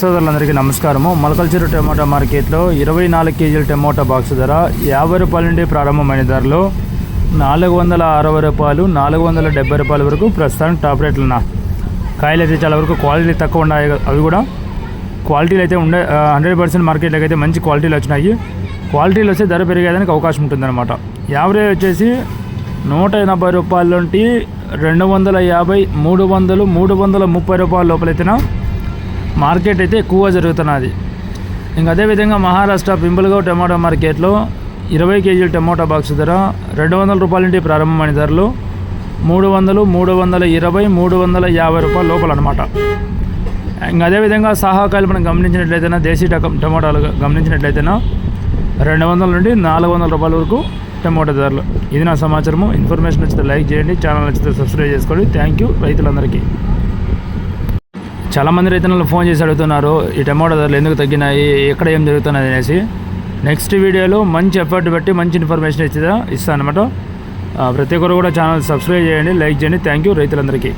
సోదరులందరికీ నమస్కారము. మొలకల్చూరు టమోటా మార్కెట్లో ఇరవై నాలుగు కేజీల టమోటా బాక్స్ ధర యాభై రూపాయల నుండి ప్రారంభమైన ధరలో నాలుగు వందల అరవై రూపాయలు నాలుగు వందల డెబ్బై రూపాయల వరకు ప్రస్తుతం టాప్ రేట్లు ఉన్నా. కాయలు అయితే చాలా వరకు క్వాలిటీ తక్కువ ఉన్నాయి. అవి కూడా క్వాలిటీలు అయితే ఉండే హండ్రెడ్ పర్సెంట్ మార్కెట్లోకి అయితే మంచి క్వాలిటీలు వచ్చినాయి. క్వాలిటీలు వస్తే ధర పెరిగేదానికి అవకాశం ఉంటుందన్నమాట. యావరేజ్ వచ్చేసి నూట ఎనభై రూపాయల నుండి రెండు వందల యాభై మూడు వందలు మూడు వందల ముప్పై రూపాయల లోపలైతేనా మార్కెట్ అయితే ఎక్కువగా జరుగుతున్నది. ఇంకా అదేవిధంగా మహారాష్ట్ర పింపుల్గావ్ టమాటా మార్కెట్లో ఇరవై కేజీల టమోటా బాక్స్ ధర రెండు వందల రూపాయల నుండి ప్రారంభమైన ధరలు మూడు వందలు మూడు వందల ఇరవై మూడు వందల యాభై రూపాయల లోపల అనమాట ఇంకా అదేవిధంగా సాహాకాయలు మనం గమనించినట్లయితేనా దేశీ టకం టమోటాలు గమనించినట్లయితేనా రెండు వందల నుండి నాలుగు వందల రూపాయల వరకు టమోటా ధరలు. ఇది నా సమాచారము. ఇన్ఫర్మేషన్ నచ్చితే లైక్ చేయండి ఛానల్ నచ్చితే సబ్స్క్రైబ్ చేసుకోండి. థ్యాంక్ యూ రైతులందరికీ. చాలామంది రైతులు ఫోన్ చేసి అడుగుతున్నారు ఈ టమాటో ధరలు ఎందుకు తగ్గినాయి? ఎక్కడ ఏం జరుగుతున్నది అనేసి. నెక్స్ట్ వీడియోలో మంచి ఎఫర్ట్ పెట్టి మంచి ఇన్ఫర్మేషన్ ఇస్తా ఇస్తాను అనమాట ప్రతి ఒక్కరు కూడా ఛానల్ సబ్స్క్రైబ్ చేయండి లైక్ చేయండి. థ్యాంక్ యూ రైతులందరికీ.